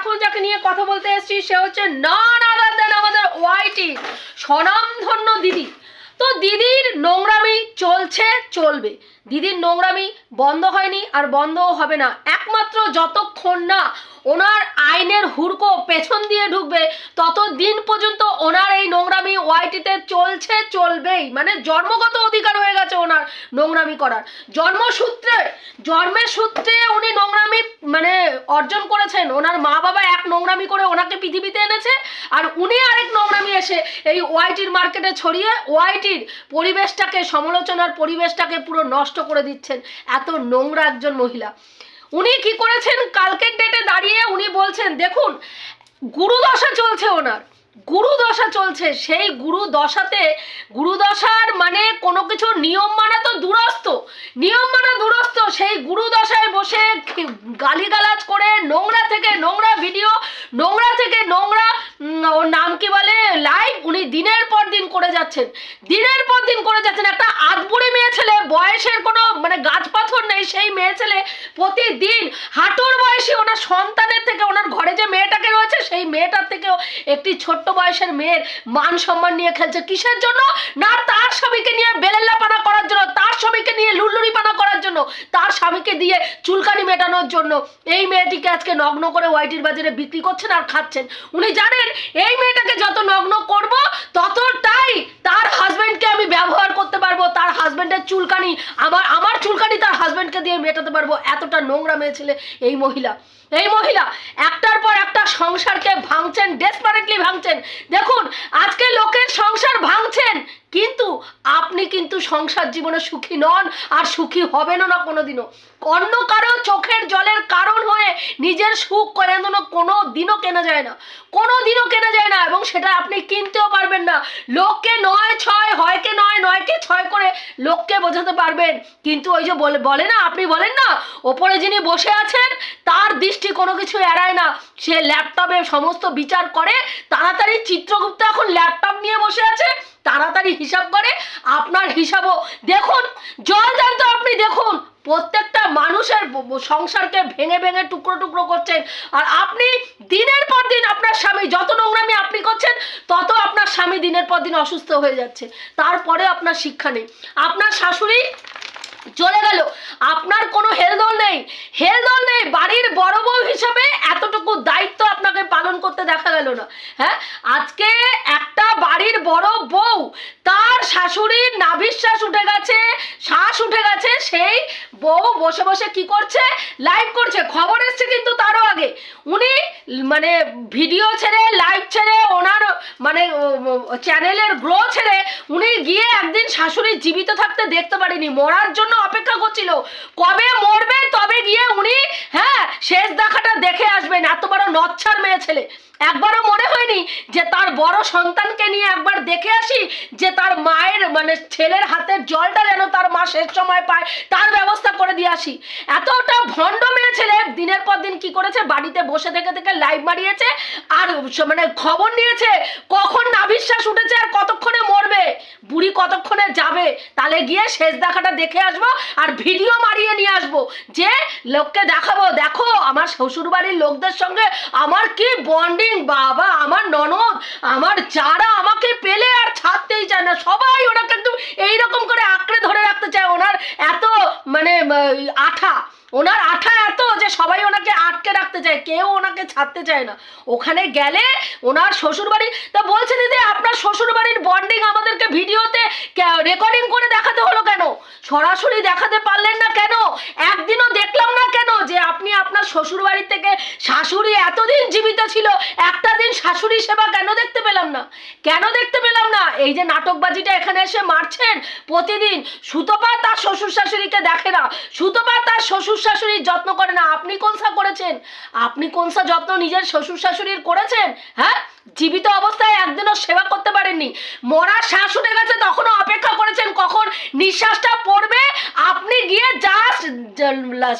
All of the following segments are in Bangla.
এখন যাকে নিয়ে কথা বলতে এসেছি, সে হচ্ছে নন আদার দেন আমাদের ওয়াইটি স্বনামধন্য দিদি। তো দিদির নোংরামি চলছে, চলবে। দিদির নোংরামি বন্ধ হয়নি আর বন্ধও হবে না। একমাত্র যতক্ষণ না ওনার আইনের হুড়কো পেছন দিয়ে ঢুকবে তত দিন পর্যন্ত ওনার এই নোংরামি ওয়াইটিতে চলছে, চলবেই। মানে জন্মগত অধিকার হয়ে গেছে ওনার নোংরামি করার। জন্মসূত্রে জন্মের সূত্রে উনি নোংরামি মানে অর্জন করেছেন। ওনার মা বাবা এক নোংরামি করে ওনাকে পৃথিবীতে এনেছে, আর উনি আরেক নোংরামি এসে এই ওয়াইটির মার্কেটে ছড়িয়ে ওয়াইটির পরিবেশটাকে, সমালোচনার পরিবেশটাকে পুরো নষ্ট করে দিচ্ছেন এত নোংরা একজন মহিলা। উনি কি করেছেন? কালকের ডেটে দাঁড়িয়ে উনি বলছেন, দেখুন, গুরুদশা চলছে ওনার। গুরু দশা চলছে। সেই গুরু দশাতে গুরু দশার মানে কোনো কিছু নিয়ম মানা তো দূরস্থ নিয়ম মানা দূরস্থ সেই গুরু দশায় বসে গালিগালাজ করে, নোংরা থেকে নোংরা ভিডিও, নোংরা থেকে নোংরা ওর নাম কি বলে? লাইভ উনি দিনের পর দিন করে যাচ্ছেন। দিনের পর দিন করে যাচ্ছেন। একটা আধবুড়ি মেয়ে ছেলে, বয়সের কোনো মানে গাছ পাথর নেই, সেই মেয়ে ছেলে প্রতিদিন হাঁটুর বয়সী ওনার সন্তানের থেকে ওনার ঘরে যে মেয়েটাকে রয়েছে সেই মেয়েটার থেকেও একটি ছোট্ট বয়সের মেয়ের মান সম্মান নিয়ে খেলছে কিসের জন্য? না, তার স্বামীকে নিয়ে বেলেল্লাপানা করার জন্য, তার স্বামীকে নিয়ে লুল্লুরিপানা করার জন্য, তার স্বামীকে দিয়ে চুলকানি মেটানোর জন্য। এই মেয়েটিকে আজকে নগ্ন করে ওয়াইটির বাজারে বিক্রি করছেন আর খাচ্ছেন। উনি জানেন, এই মেয়েটাকে যত নগ্ন করব, ততটাই তার হাজবেন্ডকে আমি ব্যবহার করতে পারব, তার হাজবেন্ডের চুলকানি, আমার আমার চুলকানি তার হাজবেন্ডকে দিয়ে মেটাতে পারব। এতটা নোংরা মেয়ে ছেলে এই মহিলা। এই মহিলা একটার পর একটা সংসারকে ভাঙছেন ডেসপারেটলি ভাঙছেন। দেখুন আজকে লোকের সংসার ভাঙছেন কিন্তু আপনি কিন্তু সংসার জীবনে সুখী নন আর সুখী হবেনও না কোনোদিনও। অন্য কারও চোখের জলের কারণ হয়ে নিজের সুখ করে কোনো দিনও কেনা যায় না। কোনো দিনও কেনা যায় না এবং সেটা আপনি কিনতেও পারবেন না। লোককে নয় ছয়, হয়কে নয়, নয়কে ছয় করে লোককে বোঝাতে পারবেন। কিন্তু ওই যে বলে না, আপনি বলেন না, ওপরে যিনি বসে আছেন, তার দৃষ্টি কোনো কিছু এড়ায় না। সে ল্যাপটপে সমস্ত বিচার করে, তাড়াতাড়ি চিত্রগুপ্ত এখন ল্যাপটপ নিয়ে বসে আছে তাড়াতাড়ি হিসাব করে আপনার হিসাবও। দেখুন, জল জানতো আপনি, দেখুন, প্রত্যেকটা মানুষের সংসারকে ভেঙে ভেঙে টুকরো টুকরো করছেন। আর আপনি দিনের পর দিন আপনার স্বামী, যত নোংরামি আপনি করছেন, তত আপনার স্বামী দিনের পর দিন অসুস্থ হয়ে যাচ্ছে। তারপরে আপনার শিক্ষা নেই। আপনার শাশুড়ি চলে গেল। আপনার কোনো হেলদোল নেই। হেলদোল নেই, বাড়ির বড় বউ হিসাবে এতটুকু দায়িত্ব আপনাকে পালন করতে দেখা গেল না। হ্যাঁ? আজকে একটা বাড়ির বড় বউ, তার শাশুড়ির নাভিশ্বাস উঠে গেছে, শ্বাস উঠে গেছে, সেই বউ বসে বসে কি করছে? লাইভ করছে। খবর এসছে কিন্তু তারও আগে। উনি মানে ভিডিও ছেড়ে লাইভ ছেড়ে, ওনার মানে চ্যানেলের গ্রো ছেড়ে, উনি গিয়ে একদিন শাশুড়ি জীবিত থাকতে দেখতে পারেনি। মরার জন্য অপেক্ষা করছিল। কবে মরবে, তবে গিয়ে উনি হ্যাঁ শেষ দেখাটা দেখে আসবেন। এত বড় নচ্ছার মেয়ে ছেলে। একবারও হয়নি যে তার বড় সন্তানকে নিয়ে একবার দেখে আসি যে তার মায়ের মানে ছেলের হাতের জলটা যেন তার মা শেষ সময় পায়, তার ব্যবস্থা করে দিয়ে আসি। এতটা ভণ্ড মেয়ে ছেলে দিনের পর দিন কি করেছে? বাড়িতে বসে থেকে থেকে লাইভ মারিয়েছে আর মানে খবর নিয়েছে কখন নাভিশ্বাস উঠেছে আর কতক্ষণে মরবে? বুড়ি কতক্ষণে যাবে? তাহলে গিয়ে শেষ দেখাটা দেখে আসব আর ভিডিও মারিয়ে নিয়ে আসব। যে লোককে দেখাবো, দেখো আমার শ্বশুর বাড়ির লোকদের সঙ্গে আমার কি বন্ডিং বাবা আমার ননদ, আমার যারা আমাকে পেলে আর ছাড়তেই চায় না, সবাই ওনাকে একদম এইরকম করে আঁকড়ে ধরে রাখতে চায়। ওনার এত মানে আঠা, ওনার আঠা এত যে সবাই রাখতে চায়, কেউ ওনাকে ছাড়তে চায় না। ওখানে গেলে ওনার শ্বশুর বাড়ি তা বলছে দিদি, আপনার শ্বশুর বাড়ির বন্ডিং আমাদেরকে ভিডিওতে রেকর্ডিং করে দেখাতে হলো কেন? সরাসরি দেখাতে পারলেন না কেন? একদিনও দেখলাম না কেন যে আপনি আপনার শ্বশুর বাড়ি থেকে শাশুড়ি এতদিন জীবিত ছিল, একটা দিন শাশুড়ি সেবা কেন দেখতে পেলাম না? কেন দেখতে পেলাম না? এই যে নাটকবাজিটা এখানে এসে মারছেন প্রতিদিন, সুতপা তার শ্বশুর শাশুড়িকে দেখে না, সুতপা তার শ্বশুর শাশুড়ির যত্ন করে না। আপনি কোনসা করেছেন? আপনি কোনসা যত্ন নিজের শ্বশুর শাশুড়ির করেছেন? হ্যাঁ? জীবিত অবস্থায় একদিনও সেবা করতে পারেননি। মরার শ্বাস উঠে গেছে তখনও অপেক্ষা করেছেন কখন নিঃশ্বাসটা পড়বে? আপনি গিয়ে জাস্ট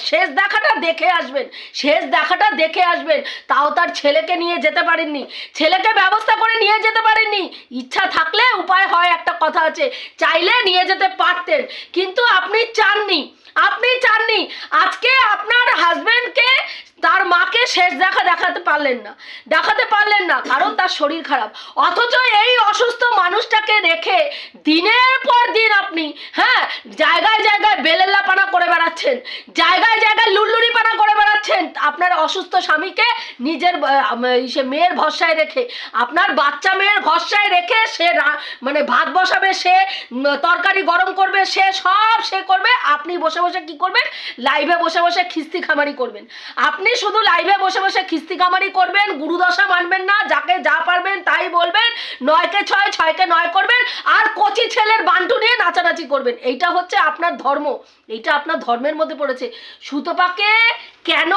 শেষ দেখাটা দেখে আসবেন। শেষ দেখাটা দেখে আসবেন। তাও তার ছেলেকে নিয়ে যেতে পারেননি। ছেলেকে ব্যবস্থা করে নিয়ে যেতে পারেননি। ইচ্ছা থাকলে উপায় হয়, একটা কথা আছে, চাইলে নিয়ে যেতে পারতেন। কিন্তু আপনি চাননি। আপনি চাননি। আজকে আপনার হাজবেন্ডকে তার মাকে শেষ দেখা দেখাতে পারলেন না। দেখাতে পারলেন না, কারণ তার শরীর খারাপ। অথচ এই অসুস্থ মানুষটাকে রেখে দিনের পর দিন আপনি হ্যাঁ জায়গায় জায়গায় বেলেল্লা পানা করে বেড়াচ্ছেন, জায়গায় জায়গায় লুল্লুরি পানা করে বেড়াচ্ছেন আপনার অসুস্থ স্বামীকে নিজের সে মেয়ের ভরসায় রেখে, আপনার বাচ্চা মেয়ের ভরসায় রেখে সে মানে ভাত বসাবে, সে তরকারি গরম করবে, সে সব সে করবে, আপনি বসে বসে কি করবেন? লাইভে বসে বসে খিস্তি খামারি করবেন। আপনি শুধু লাইভে বসে বসে খিস্তি খামারি করবেন, গুরুদশা মানবেন না, যাকে যা পারবেন তাই বলবেন, নয়কে ছয়, ছয়কে নয় করবেন, আর কচি ছেলের বান্টু নিয়ে নাচানাচি করবেন। এইটা হচ্ছে আপনার ধর্ম, এইটা আপনার ধর্মের মধ্যে পড়েছে। সুতপাকে কেন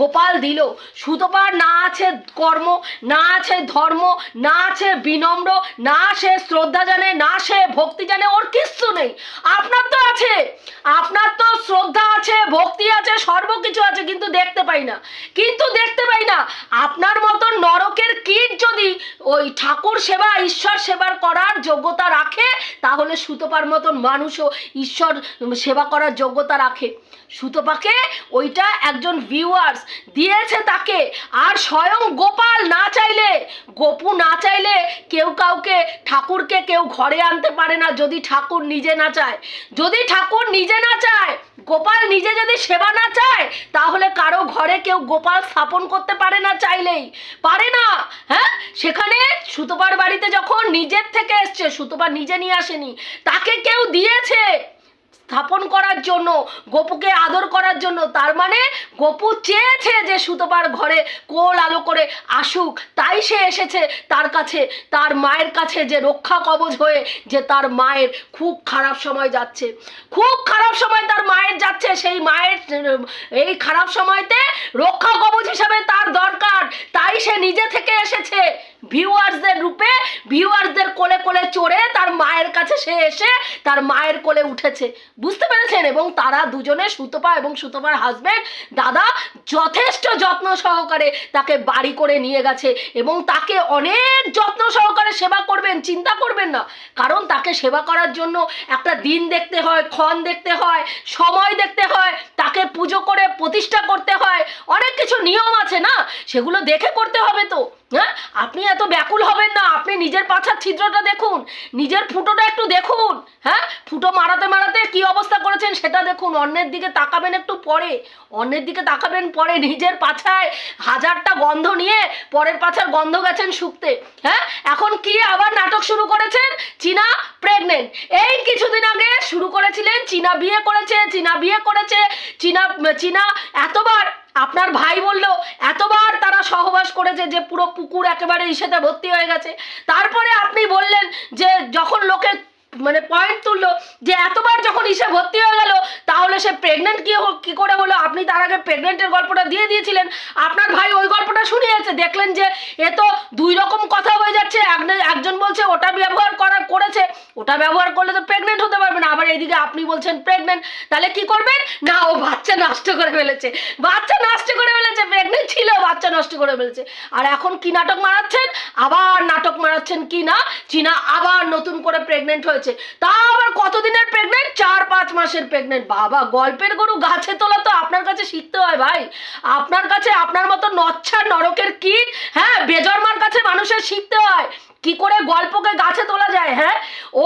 গোপাল দিল? সুতপার না আছে কর্ম, না আছে ধর্ম, না আছে বিনম্র, না সে শ্রদ্ধা জানে, না সে ভক্তি জানে, ওর কিচ্ছু নেই। আপনার তো আছে, আপনার তো শ্রদ্ধা আছে, ভক্তি আছে সর্বকিছু আছে, কিন্তু দেখতে পাই না। কিন্তু দেখতে পাই না, আপনার মতন নরকের কীট যদি ওই ঠাকুর সেবা, ঈশ্বর সেবার করার যোগ্যতা রাখে, তাহলে সুতপার মতন মানুষও ঈশ্বর সেবা করার যোগ্যতা রাখে। সুতপাকে ওইটা একজন ভিউয়ার্স দিয়েছে তাকে। আর স্বয়ং গোপাল না চাইলে, গোপু না চাইলে কেউ কাউকে, ঠাকুরকে কেউ ঘরে আনতে পারে না যদি ঠাকুর নিজে না চায়। যদি ঠাকুর নিজে না চায়, গোপাল নিজে যদি সেবা না চায়, তাহলে কারও ঘরে কেউ গোপাল স্থাপন করতে পারে না চাইলেই। পারে না হ্যাঁ? সেখানে সুতোপার বাড়িতে যখন নিজের থেকে এসছে, সুতোপা নিজে নিয়ে আসেনি, তাকে কেউ দিয়েছে। স্থাপন করার জন্য, গপুকে আদর করার জন্য, তার মানে গপু চেয়েছে যে সুতোপার ঘরে কোল আলো করে আসুক, তাই সে এসেছে তার কাছে, তার মায়ের কাছে যে রক্ষা কবচ হয়ে যে তার মায়ের খুব খারাপ সময় যাচ্ছে। খুব খারাপ সময় তার মায়ের যাচ্ছে, সেই মায়ের, এই খারাপ সময়তে রক্ষা কবচ হিসাবে তার দরকার। তাই সে নিজে থেকে এসেছে। ভিউয়ার্সদের রূপে, ভিউয়ার্সদের কোলে কোলে চড়ে কাছে সে এসে তার মায়ের কোলে উঠেছে। বুঝতে পেরেছেন? এবং তারা দুজনে সুতপা এবং সুতপার হাজবেন্ড দাদা যথেষ্ট যত্ন সহকারে তাকে বাড়ি করে নিয়ে গেছে এবং তাকে অনেক যত্ন সহকারে সেবা করবেন, চিন্তা করবেন না। কারণ তাকে সেবা করার জন্য একটা দিন দেখতে হয়, ক্ষণ দেখতে হয়, সময় দেখতে হয়, তাকে পুজো করে প্রতিষ্ঠা করতে হয়, অনেক কিছু নিয়ম আছে না? সেগুলো দেখে করতে হবে তো। হ্যাঁ? আপনি এত ব্যাকুল হবেন না। আপনি নিজের পাছার ছিদ্রটা দেখুন। নিজের ফুটোটা একটু দেখুন। হ্যাঁ? ফুটো মারাতে মারাতে কি অবস্থা করেছেন সেটা দেখুন। অন্যের দিকে তাকাবেন একটু পরে। অন্যের দিকে তাকাবেন পরে নিজের পাছায় হাজারটা গন্ধ নিয়ে পরের পাছার গন্ধ গেছেন শুকতে। হ্যাঁ? এখন কি আবার নাটক শুরু করেছেন? চীনা প্রেগনেন্ট এই কিছুদিন আগে শুরু করেছিলেন, চীনা বিয়ে করেছে, চীনা বিয়ে করেছে, চীনা চীনা এতবার আপনার ভাই বলল, এতবার তারা সহবাস করেছে যে পুরো পুকুর একেবারে ইসেতে ভর্তি হয়ে গেছে। তারপরে আপনি বললেন যে, যখন লোকে মানে পয়েন্ট তুললো যে, এতবার যখন ইসে ভর্তি হয়ে গেল, তাহলে সে প্রেগনেন্ট কি কি করে হলো? আপনি তার আগে প্রেগনেন্টের গল্পটা দিয়ে দিয়েছিলেন। আপনার ভাই ওই গল্পটা শুনিয়েছে, দেখলেন যে, এ তো দুই রকম কথা হয়ে যাচ্ছে। এক- একজন বলছে, ওটা ব্যবহার করার, করেছে। ওটা ব্যবহার করলে তো প্রেগনেন্ট হতে পারবে না। আবার এইদিকে আপনি বলছেন প্রেগনেন্ট তাহলে কি করবেন? না, ও বাচ্চা নষ্ট করে ফেলেছে। বাচ্চা নষ্ট করে ফেলেছে প্রেগনেন্ট ছিল, বাচ্চা নষ্ট করে ফেলেছে। আর এখন কি নাটক মারাচ্ছেন? আবার নাটক মারাচ্ছেন কি না? চীনা আবার নতুন করে প্রেগনেন্ট হয়েছে। তা আবার কতদিনের প্রেগনেন্ট চার, পাঁচ মাসের প্রেগনেন্ট বাবা, গল্পের গরু গাছে তোলা তো আপনার কাছে শিখতে হয় ভাই। আপনার কাছে আপনার মতো নচ্ছার নরকের কীট হ্যাঁ বেজন্মার কাছে মানুষের শিখতে হয়। কি করে গল্পকে গাছে তোলা যায় হ্যাঁ?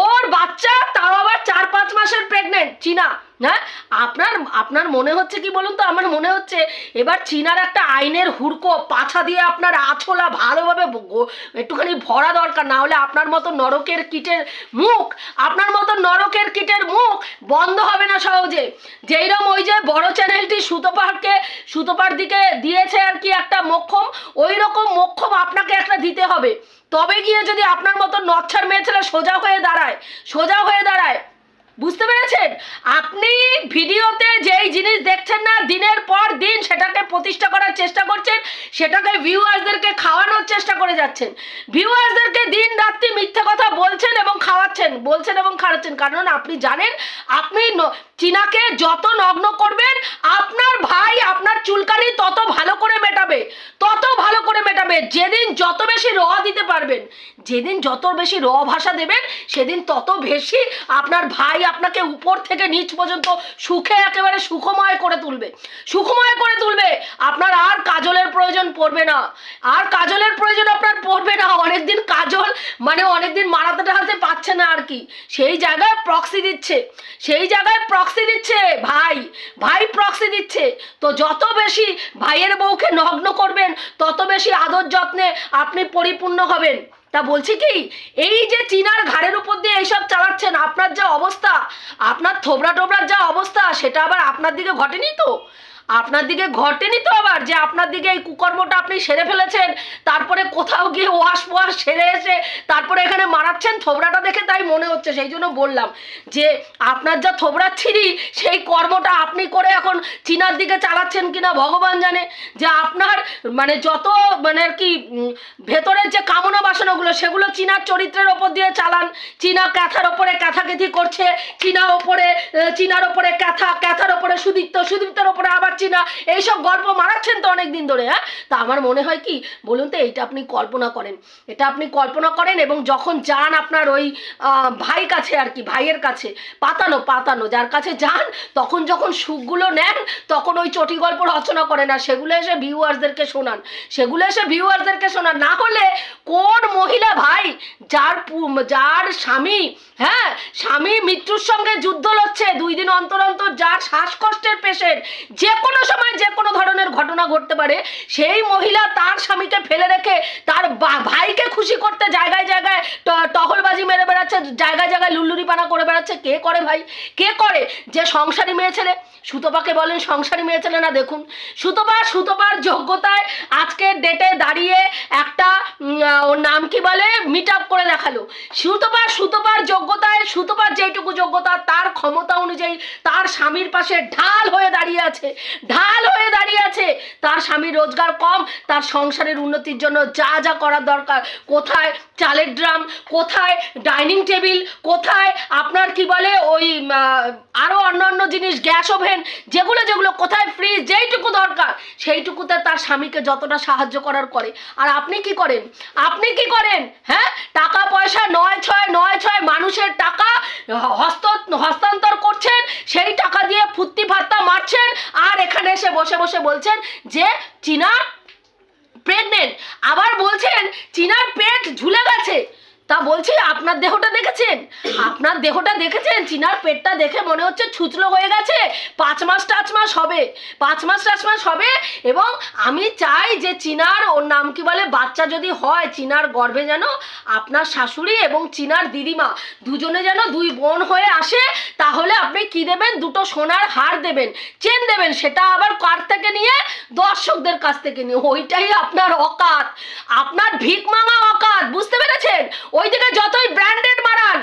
ওর বাচ্চা তাও আবার চার পাঁচ মাসের প্রেগনেন্ট চীনা হ্যাঁ? আপনার আপনার মনে হচ্ছে কি বলুন তো? আমার মনে হচ্ছে এবার চীনার একটা আইনের হুড়কো, পাছা দিয়ে আপনার আছলা ভালোভাবে একটুখানি ভরা দরকার, না হলে আপনার মতো নরকের কিটের মুখ, আপনার মতো নরকের কিটের মুখ বন্ধ হবে না সহজে। যেইরকম ওই যে বড় চ্যানেলটি সুতোপাড়কে সুতোপার দিকে দিয়েছে আর কি একটা মক্ষম ওই রকম মক্ষম আপনাকে একটা দিতে হবে। তবে গিয়ে যদি আপনার মতো নচ্ছার মেয়ে ছেলে সোজা হয়ে দাঁড়ায়, সোজা হয়ে দাঁড়ায়, বুঝতে পেরেছেন? আপনি ভিডিওতে যেই জিনিস দেখছেন না, দিনের পর দিন সেটাকে প্রতিষ্ঠা করার চেষ্টা করছেন, সেটাকে ভিউয়ার্সদেরকে খাওয়ানোর চেষ্টা করে যাচ্ছেন। ভিউয়ার্সদেরকে দিন রাত্রি মিথ্যে কথা বলছেন এবং খাওয়াচ্ছেন, বলছেন এবং খাওয়াচ্ছেন। কারণ আপনি জানেন, আপনি চীনাকে যত নগ্ন করবেন আপনার ভাই আপনার চুলকানি তত ভালো করে মেটাবে তত ভালো করে মেটাবে যেদিন যত বেশি র দিতে পারবেন যেদিন যত বেশি র ভাষা দেবেন, সেদিন তত বেশি আপনার ভাই আপনাকে উপর থেকে নিচ পর্যন্ত সুখে একেবারে সুখময় করে তুলবে। সুখময় করে তুলবে। আপনার আর কাজলের প্রয়োজন পড়বে না। আর কাজলের প্রয়োজন আপনার পড়বে না। অনেকদিন কাজল মানে অনেকদিন মারাতে টাকাতে পাচ্ছে না আর কি। সেই জায়গায় প্রক্সি দিচ্ছে। সেই জায়গায় প্রক্সি দিচ্ছে ভাই। ভাই প্রক্সি দিচ্ছে। তো যত বেশি ভাইয়ের বউকে নগ্ন করবেন, তত বেশি আদর যত্নে আপনি পরিপূর্ণ হবেন। তা বলছি কি, এই যে চীনার ঘাড়ের উপর দিয়ে এইসব চালাচ্ছেন, আপনার যা অবস্থা, আপনার থোবরা টোবরার যা অবস্থা, সেটা আবার আপনার দিকে ঘটেনি তো? আপনার দিকে ঘটেনি তো আবার যে আপনার দিকে এই কুকর্মটা আপনি সেরে ফেলেছেন? তারপরে কোথাও গিয়ে ওয়াশ ওয়াশ সেরে এসে তারপরে এখানে মারাচ্ছেন? থোবরাটা দেখে তাই মনে হচ্ছে, সেই জন্য বললাম যে আপনার যা থোবরা ছিঁড়ি, সেই কর্মটা আপনি করে এখন চীনার দিকে চালাচ্ছেন কিনা ভগবান জানে? যে আপনার মানে যত মানে আর কি ভেতরের যে কামনা বাসনাগুলো, সেগুলো চীনার চরিত্রের ওপর দিয়ে চালান। চীনা ক্যাথার ওপরে ক্যাথাকেথি করছে, চীনা ওপরে চীনার ওপরে ক্যাথা, ক্যাথার ওপরে সুদীপ্ত, সুদীপ্তের ওপরে আবার চীনা এইসব গল্প মারাচ্ছেন তো অনেক দিন ধরে হ্যাঁ? তা আমার মনে হয় কি, বলুন তো, এইটা আপনি কল্পনা করেন। এটা আপনি কল্পনা করেন এবং যখন যান আপনার ওই ভাই কাছে আর কি, ভাইয়ের কাছে, পাতানো পাতানো, যার কাছে যান, তখন যখন সুখগুলো নেন, তখন ওই চটি গল্প রচনা করে না সেগুলো এসে ভিউয়ার্সদেরকে শোনান। সেগুলো এসে ভিউয়ার্সদেরকে শোনান। না হলে কোন মহিলা ভাই, যার যার স্বামী হ্যাঁ স্বামী মৃত্যুর সঙ্গে যুদ্ধ লড়ছে, দুই দিন অন্তর অন্তর যার শ্বাসকষ্টের পেশেন্ট, যে কোনো সময় যে কোনো ধরনের ঘটনা ঘটতে পারে, সেই মহিলা তার স্বামীকে ফেলে রেখে তার ভাইকে খুশি করতে জায়গায় জায়গায় টহলবাজি মেরে বেড়াচ্ছে, জায়গায় জায়গায় লুল্লুরি পানা করে বেড়াচ্ছে। কে করে ভাই? কে করে? যে সংসারী মেয়ে ছেলে। সুতপাকে বলেন সংসারী মেয়ে ছেলে না, দেখুন। সুতপা, সুতপার যোগ্যতায় আজকের ডেটে দাঁড়িয়ে একটা ওর নাম কি বলে? মিট আপ করে দেখাল। সুতপা, সুতপার যোগ্যতায়, সুতপার যেটুকু যোগ্যতা, তার ক্ষমতা অনুযায়ী তার স্বামীর পাশে ঢাল হয়ে দাঁড়িয়ে আছে। ঢাল হয়ে দাঁড়িয়ে আছে। তার স্বামীর রোজগার কম তার সংসারের উন্নতির জন্য যা যা করার দরকার। কোথায় চালের ড্রাম? কোথায় ডাইনিং টেবিল? কোথায় আপনার কি বলে ওই আহ, আরও অন্যান্য জিনিস গ্যাস ওভেন? যেগুলো যেগুলো কোথায় ফ্রিজ? যেইটুকু দরকার সেইটুকুতে তার স্বামীকে যতটা সাহায্য করার করে। আর আপনি কি করেন? আপনি কি করেন? হ্যাঁ? টাকা পয়সা নয় ছয় নয় ছয় মানুষের টাকা হস্ত হস্তান্তর করছেন সেই টাকা দিয়ে ফুর্তি ফাত্তা মারছেন আর এখানে এসে বসে বসে বলছেন যে চীনা প্রেগনেন্ট আবার বলছেন চীনার পেট ঝুলে গেছে। তা বলছি, আপনার দেহটা দেখেছেন? আপনার দেহটা দেখেছেন? চিনার পেটটা দেখে মনে হচ্ছে ছুচলো হয়ে গেছে। পাঁচ মাস টাচ মাস হবে। পাঁচ মাস টাচ মাস হবে এবং আমি চাই যে চিনার ওর নাম কি বলে, বাচ্চা যদি হয়, চিনার গর্ভে যেন আপনার শাশুড়ি এবং চিনার দিদিমা দুজনে যেন দুই বোন হয়ে আসে, তাহলে আপনি কি দেবেন? দুটো সোনার হার দেবেন। চেন দেবেন। সেটা আবার কার থেকে নিয়ে? দর্শকদের কাছ থেকে নিয়ে। ওইটাই আপনার অকাত। আপনার ভিক মাঙা অকাত। বুঝতে পেরেছেন? ওইদিকে যতই ব্র্যান্ডেড মারান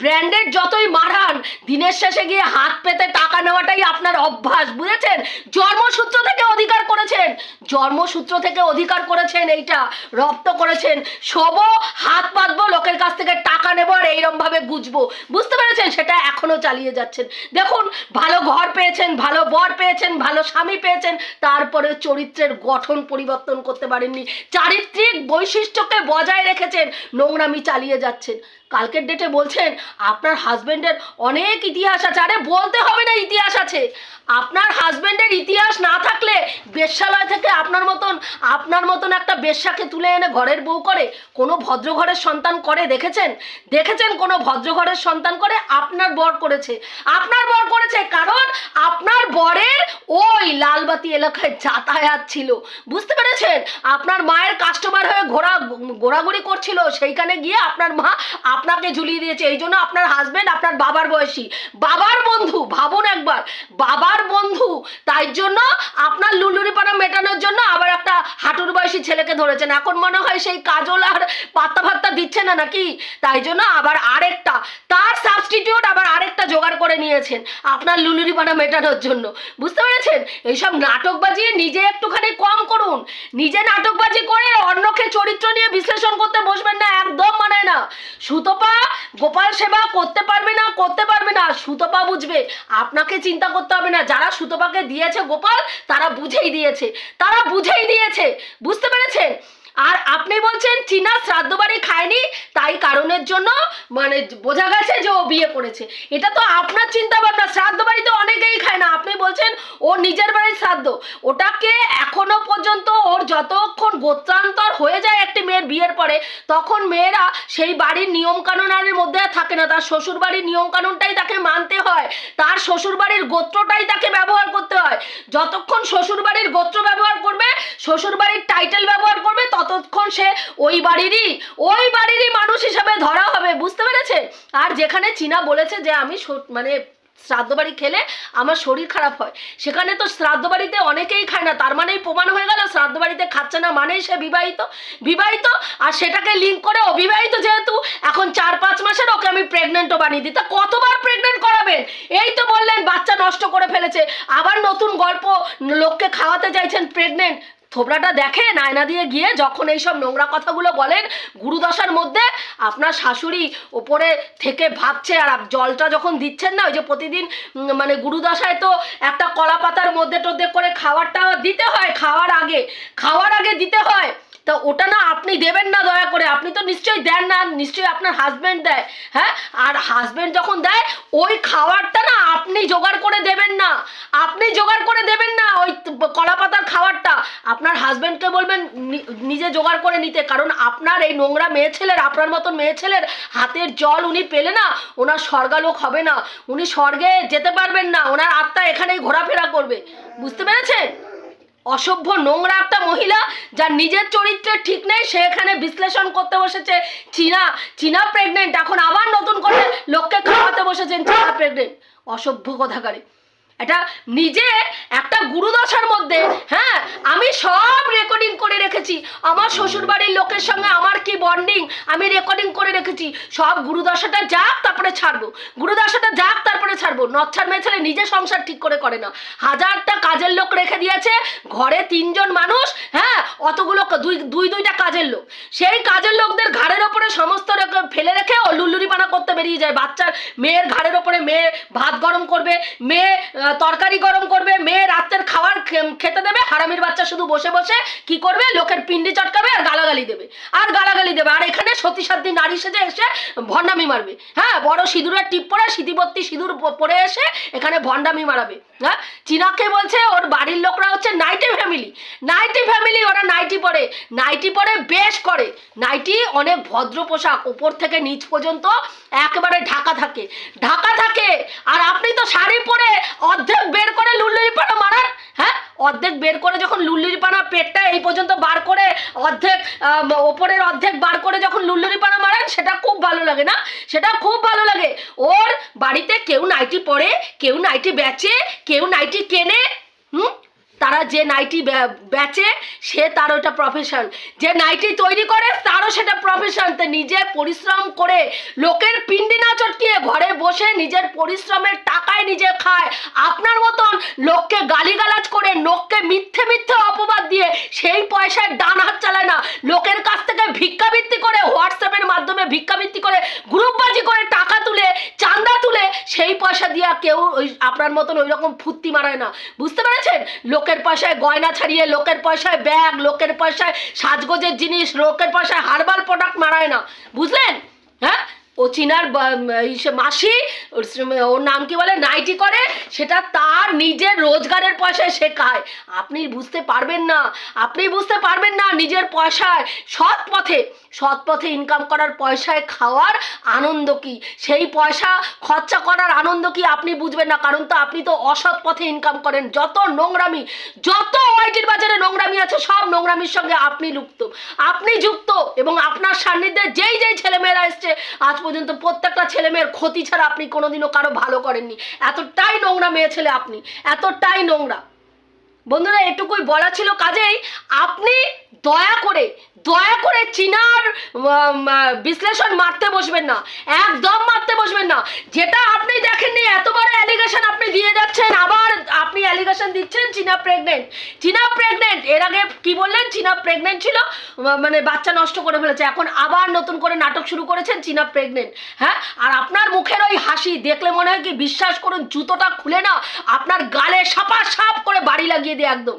ব্র্যান্ডেড যতই মারান, দিনের শেষে গিয়ে হাত পেতে টাকা নেওয়াটাই আপনার অভ্যাস, বুঝেছেন? জন্মসূত্র থেকে অধিকার করেছেন। জন্মসূত্র থেকে অধিকার করেছেন এইটা, রপ্ত করেছেন। সব হাত পাতবো লোকের কাছ থেকে টাকা নেব আর এইরকম ভাবে গুজবো। বুঝতে পেরেছেন? সেটা এখনও চালিয়ে যাচ্ছেন। দেখুন, ভালো ঘর পেয়েছেন, ভালো বর পেয়েছেন, ভালো স্বামী পেয়েছেন, তারপরে চরিত্রের গঠন পরিবর্তন করতে পারেননি। চারিত্রিক বৈশিষ্ট্যকে বজায় রেখেছেন নোংরামি চালিয়ে যাচ্ছেন। কালকের ডেটে বলছেন, আপনার হাজবেন্ডের অনেক ইতিহাস আছে। আরে, বলতে হবে না ইতিহাস আছে। আপনার হাজবেন্ডের ইতিহাস না থাকলে বেশ্যালয় থেকে আপনার মতন আপনার মতন একটা বেশ্যাকে তুলে এনে ঘরের বউ করে, কোনো ভদ্র ঘরের সন্তান করে দেখেছেন? দেখেছেন কোনো ভদ্র ঘরের সন্তান করে? আপনার বর করেছে। আপনার বর করেছে কারণ আপনার বরের ওই লালবাতি এলাকায় যাতায়াত ছিল। বুঝতে পেরেছেন? আপনার মায়ের কাস্টমার হয়ে ঘোরা, ঘোরাঘুরি করছিল, সেইখানে গিয়ে আপনার মা আপনাকে ঝুলিয়ে দিয়েছে। এই জন্য আপনার হাজবেন্ড আপনার বাবার বয়সী। বাবার বন্ধু, ভাবুন একবার। বাবার বন্ধু, তাই জন্য আপনার লুলুরিপানা মেটানোর জন্য আবার একটা হাঁটুর বয়সী ছেলেকে ধরেছেন। এখন মনে হয় সেই কাজল আর পাত্তা ফাত্তা দিচ্ছে না নাকি? তাই জন্য আবার আরেকটা, তার সাবস্টিটিউট আবার আরেকটা জোগাড় করে নিয়েছেন আপনার লুলুরিপানা মেটানোর জন্য। বুঝতে পেরেছেন? এইসব নাটক বাজিয়ে নিজে একটুখানি কম করুন। নিজে নাটকবাজি করে অন্যকে চরিত্র নিয়ে বিশ্লেষণ করতে বসবেন না, একদম মানায় না। সুতপা, গোপাল সেবা করতে পারবে না, করতে পারবে না। সুতপা বুঝবে, আপনাকে চিন্তা করতে হবে না। যারা সুতপাকে দিয়েছে গোপাল, তারা বুঝেই দিয়েছে। তারা বুঝেই দিয়েছে। বুঝতে পেরেছেন? আর আপনি বলছেন চীনা শ্রাদ্ধ বাড়ি খায়নি, তাই কারণের জন্য মানে বোঝা গেছে যে ও বিয়ে করেছে। এটা তো আপনার চিন্তা ভাবনা শ্রাদ্ধ বাড়িতে অনেকেই খায় না। আপনি বলছেন ও নিজের বাড়ির শ্রাদ্ধ। ওটাকে এখনও পর্যন্ত ওর যতক্ষণ গোত্রান্তর হয়ে যায় একটি মেয়ের বিয়ের পরে, তখন মেয়েরা সেই বাড়ির নিয়ম কানুনের মধ্যে থাকে না। তার শ্বশুর বাড়ির নিয়ম কানুনটাই তাকে মানতে হয়। তার শ্বশুর বাড়ির গোত্রটাই তাকে ব্যবহার করতে হয়। যতক্ষণ শ্বশুর বাড়ির গোত্র ব্যবহার করবে শ্বশুর বাড়ির টাইটেল ব্যবহার করবে ততক্ষণ সে ওই বাড়িরই ওই বাড়িরই মানুষ হিসাবে ধরা হবে, বুঝতে পেরেছে? আর যেখানে চীনা বলেছে যে আমি মানে শ্রাদ্ধ বাড়ি খেলে আমার শরীর খারাপ হয়, সেখানে তো শ্রাদ্ধ বাড়িতে অনেকেই খায় না, তার মানেই প্রমাণ হয়ে গেল শ্রাদ্ধ বাড়িতে খাচ্ছে না মানেই সে বিবাহিত। বিবাহিত আর সেটাকে লিঙ্ক করে অবিবাহিত যেহেতু, এখন চার পাঁচ মাসের ওকে আমি প্রেগনেন্টও বানিয়ে দিই। তা কতবার প্রেগনেন্ট করাবেন? এই তো বললেন, বাচ্চা নষ্ট করে ফেলেছে। আবার নতুন গল্প, লোককে খাওয়াতে চাইছেন প্রেগনেন্ট থোবড়াটা দেখেন, আয়না দিয়ে গিয়ে যখন এইসব নোংরা কথাগুলো বলেন, গুরুদশার মধ্যে আপনার শাশুড়ি ওপরে থেকে ভাবছে, আর জলটা যখন দিচ্ছেন না, ওই যে প্রতিদিন মানে গুরুদশায় তো একটা কলা পাতার মধ্যে টধ্যে করে খাওয়ারটা দিতে হয়, খাওয়ার আগে খাওয়ার আগে দিতে হয়। তা ওটা না আপনি দেবেন না দয়া করে। আপনি তো নিশ্চয়ই দেন না, নিশ্চয়ই আপনার হাজবেন্ড দেয় হ্যাঁ? আর হাজবেন্ড যখন দেয়, ওই খাবারটা না আপনি জোগাড় করে দেবেন না। আপনি জোগাড় করে দেবেন না ওই কলা পাতার খাবারটা আপনার হাজবেন্ডকে বলবেন নিজে জোগাড় করে নিতে। কারণ আপনার এই নোংরা মেয়ে ছেলের, আপনার মতন মেয়ে ছেলের হাতের জল উনি পেলে না ওনার স্বর্গালোক হবে না। উনি স্বর্গে যেতে পারবেন না, ওনার আত্মা এখানেই ঘোরাফেরা করবে। বুঝতে পেরেছেন? অসভ্য নোংরা একটা মহিলা যার নিজের চরিত্রে ঠিক নেই, সে এখানে বিশ্লেষণ করতে বসেছে, চীনা চীনা প্রেগনেন্ট এখন আবার নতুন করে লোককে খাওয়াতে বসেছেন চীনা প্রেগনেন্ট অসভ্য কথাকারে। এটা নিজে একটা গুরুদশার মধ্যে হ্যাঁ আমি সব রেকর্ডিং করে রেখেছি। আমার শ্বশুর বাড়ির লোকের সঙ্গে আমার কি বন্ডিং আমি রেকর্ডিং করে রেখেছি। সব গুরুদশাটা যাক, তারপরে ছাড়বো। গুরুদশাটা যাক, তারপরে ছাড়বো। নচ্ছার মেয়ে ছেলে নিজে সংসার ঠিক করে করে না। হাজারটা কাজের লোক রেখে দিয়েছে, ঘরে তিনজন মানুষ হ্যাঁ অতগুলো দুই দুই দুইটা কাজের লোক। সেই কাজের লোকদের ঘাড়ের ওপরে সমস্ত ফেলে রেখে ও লুল্লুরি পানা করতে বেরিয়ে যায়। বাচ্চার মেয়ের ঘাড়ের ওপরে মেয়ে ভাত গরম করবে, মেয়ে তরকারি গরম করবে, মেয়ে রাতের খাবার খেতে দেবে, হারামির বাচ্চা শুধু বসে বসে কি করবে? লোকের পিন্ডি চটকাবে আর গালাগালি দেবে। আর গালাগালি দেবে। আর এখানে সতী সাধ্যী নারী সেজে এসে ভণ্ডামি মারবে। হ্যাঁ বড় সিঁদুরের টিপ পরে সিঁথিবর্তী সিঁদুর পরে এসে এখানে ভণ্ডামি মারাবে। হ্যাঁ চীনাকে বলছে, ওর বাড়ির লোকরা নাইটি ফ্যামিলি ওরা নাইটি পরে। নাইটি পরে বেশ করে। নাইটি অনেক ভদ্র পোশাক, ওপর থেকে নিচ পর্যন্ত একেবারে ঢাকা থাকে। ঢাকা থাকে। আর আপনি তো শাড়ি পরে অর্ধেক বের করে লুল্লুরি পানা মারান হ্যাঁ? অর্ধেক বের করে যখন লুল্লুরি পানা পেটটা এই পর্যন্ত বার করে, অর্ধেক ওপরের অর্ধেক বার করে যখন লুল্লুরি পানা মারেন, সেটা খুব ভালো লাগে না? সেটা খুব ভালো লাগে। ওর বাড়িতে কেউ নাইটি পরে, কেউ নাইটি বেচে, কেউ নাইটি কেনে, হুম? তারা যে নাইটি বেচে, সে তার ওটা প্রফেশন যে নাইটি তৈরি করে, তারও সেটা প্রফেশন তা নিজের পরিশ্রম করে, লোকের পিন্ডি না ঘরে বসে নিজের পরিশ্রমের টাকায় নিজে খায়। আপনার মতন লোককে গালিগালাজ করে, লোককে মিথ্যে মিথ্যে অপবাদ দিয়ে সেই পয়সায় ডান হাত চালায় না। লোকের কাছ থেকে ভিক্ষাবৃত্তি করে হোয়াটসঅ্যাপের মাধ্যমে ভিক্ষাবৃত্তি করে, গ্রুপবাজি করে টাকা তুলে চান্দা তুলে, সেই পয়সা দিয়া কেউ ওই আপনার মতন ওই রকম ফুর্তি মারায় না। বুঝতে পেরেছেন? লোকের পয়সায় গয়না ছাড়িয়ে, লোকের পয়সায় ব্যাগ, লোকের পয়সায় সাজগোজের জিনিস, লোকের পয়সায় হার্বাল প্রোডাক্ট মারায় না। বুঝলেন? হ্যাঁ? ও চিনার মাসি ওর নাম কি বলে, নাইটি করে, সেটা তার নিজের রোজগারের পয়সায় সে খায়। আপনি বুঝতে পারবেন না, আপনি বুঝতে পারবেন না নিজের পয়সায় সৎ পথে সৎ পথে ইনকাম করার পয়সায় খাওয়ার আনন্দ কি? সেই পয়সা খরচা করার আনন্দ কি আপনি বুঝবেন না? কারণ তো আপনি তো অসৎ পথে ইনকাম করেন। যত নোংরামি, যত ওয়াইটির বাজারে নোংরামি আছে, সব নোংরামির সঙ্গে আপনি লুপ্ত। আপনি যুক্ত এবং আপনার সান্নিধ্যে যেই যেই ছেলেমেয়েরা এসছে, আজ পর্যন্ত প্রত্যেকটা ছেলেমেয়ের ক্ষতি ছাড়া আপনি কোনোদিনও কারও ভালো করেননি। এতটাই নোংরা মেয়ে ছেলে আপনি। এতটাই নোংরা। বন্ধুরা, এটুকুই বলা ছিল কাজেই আপনি দয়া করে দয়া করে চীনার বিশ্লেষণ মারতে বসবেন না, একদম মারতে বসবেন না। যেটা আপনি দেখেননি এতবার অ্যালিগেশন আপনি দিয়ে যাচ্ছেন আবার আপনি অ্যালিগেশন দিচ্ছেন চীনা প্রেগনেন্ট চীনা প্রেগনেন্ট এর আগে কি বললেন? চীনা প্রেগনেন্ট ছিল মানে বাচ্চা নষ্ট করে ফেলেছে। এখন আবার নতুন করে নাটক শুরু করেছেন চীনা প্রেগনেন্ট হ্যাঁ? আর আপনার মুখের ওই হাসি, দেখলে মনে হয় কি, বিশ্বাস করুন, জুতোটা খুলে না আপনার গালে সাপা সাপ করে বাড়ি লাগিয়ে দিয়ে একদম।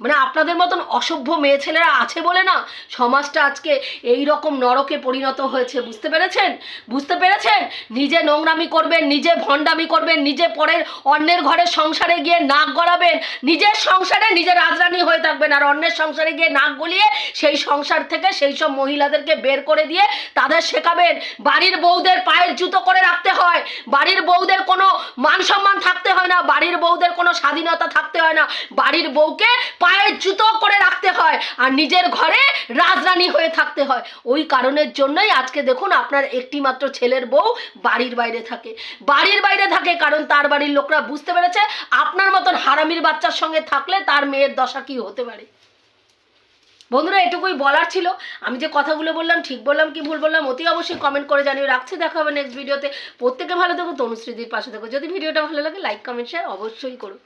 মানে আপনাদের মতন অসভ্য মেয়ে ছেলেরা আছে বলে না সমাজটা আজকে এই রকম নরকে পরিণত হয়েছে, বুঝতে পেরেছেন? বুঝতে পেরেছেন? নিজে নোংরামি করবেন, নিজে ভণ্ডামি করবেন, নিজে পরের অন্যের ঘরের সংসারে গিয়ে নাক গড়াবেন নিজের সংসারে নিজের রাজরানী হয়ে থাকবেন আর অন্যের সংসারে গিয়ে নাক গলিয়ে সেই সংসার থেকে সেই সব মহিলাদেরকে বের করে দিয়ে তাদের শেখাবেন। বাড়ির বউদের পায়ের জুতো করে রাখতে হয়। বাড়ির বউদের কোনো মান সম্মান থাকতে হয় না। বাড়ির বউদের কোনো স্বাধীনতা থাকতে হয় না। বাড়ির বউকে পায়ের জুতো করে রাখতে হয় আর নিজের ঘরে রাজরানী হয়ে থাকতে হয়। ওই কারণের জন্যই আজকে দেখুন আপনার একটি মাত্র ছেলের বউ বাড়ির বাইরে থাকে। বাড়ির বাইরে থাকে কারণ তার বাড়ির লোকরা বুঝতে পেরেছে আপনার মতন হারামির বাচ্চার সঙ্গে থাকলে তার মেয়ের দশা কি হতে পারে। বন্ধুরা, এটুকুই বলার ছিল। আমি যে কথাগুলো বললাম, ঠিক বললাম কি ভুল বললাম, অতি অবশ্যই কমেন্ট করে জানিয়ে রাখছি, দেখা হবে নেক্সট ভিডিওতে প্রত্যেকে ভালো থেকো, তনুশ্রীদির পাশে থেকো। যদি ভিডিওটা ভালো লাগে লাইক কমেন্ট শেয়ার অবশ্যই করো।